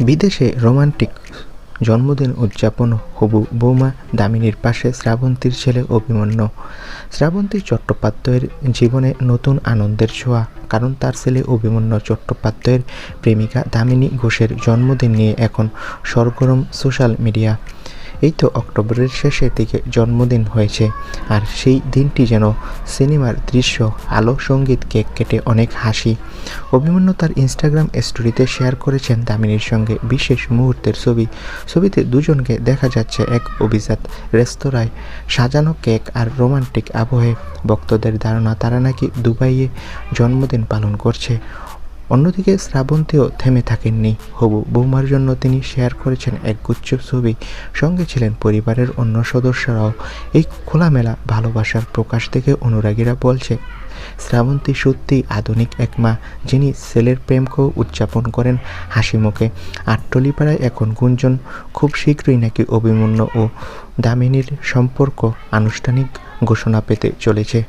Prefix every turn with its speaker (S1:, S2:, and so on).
S1: বিদেশে রোমান্টিক জন্মদিন উদযাপন হবু বৌমা দামিনীর পাশে শ্রাবন্তীর ছেলে অভিমন্য। শ্রাবন্তী চট্টোপাধ্যায়ের জীবনে নতুন আনন্দের ছোঁয়া, কারণ তার ছেলে অভিমন্য চট্টোপাধ্যায়ের প্রেমিকা দামিনী ঘোষের জন্মদিন নিয়ে এখন সরগরম সোশ্যাল মিডিয়া এই তো অক্টোবরের শেষের দিকে জন্মদিন হয়েছে। আর সেই দিনটি যেন সিনেমার দৃশ্য, আলো সংগীত কেক কেটে অনেক হাসি। অভিমন্যু তার ইনস্টাগ্রাম স্টোরিতে শেয়ার করেছেন দামিনীর সঙ্গে বিশেষ মুহূর্তের ছবি। ছবিতে দুজনকে দেখা যাচ্ছে এক অভিজাত রেস্তোরাঁয়। সাজানো কেক আর রোমান্টিক আবহে ভক্তদের ধারণা, তারা নাকি দুবাইয়ে জন্মদিন পালন করছে। অন্যদিকে শ্রাবন্তীও থেমে থাকেননি। হবু বৌমার জন্য তিনি শেয়ার করেছেন এক গুচ্ছ ছবি। সঙ্গে ছিলেন পরিবারের অন্য সদস্যরাও। এই খোলামেলা ভালোবাসার প্রকাশ দেখে অনুরাগীরা বলছে, শ্রাবন্তী সত্যি আধুনিক এক মা, যিনি ছেলের প্রেমকেও উদযাপন করেন হাসি মুখে। আটটলিপাড়ায় এখন গুঞ্জন, খুব শীঘ্রই নাকি অভিমন্যু ও দামিনীর সম্পর্ক আনুষ্ঠানিক ঘোষণা পেতে চলেছে।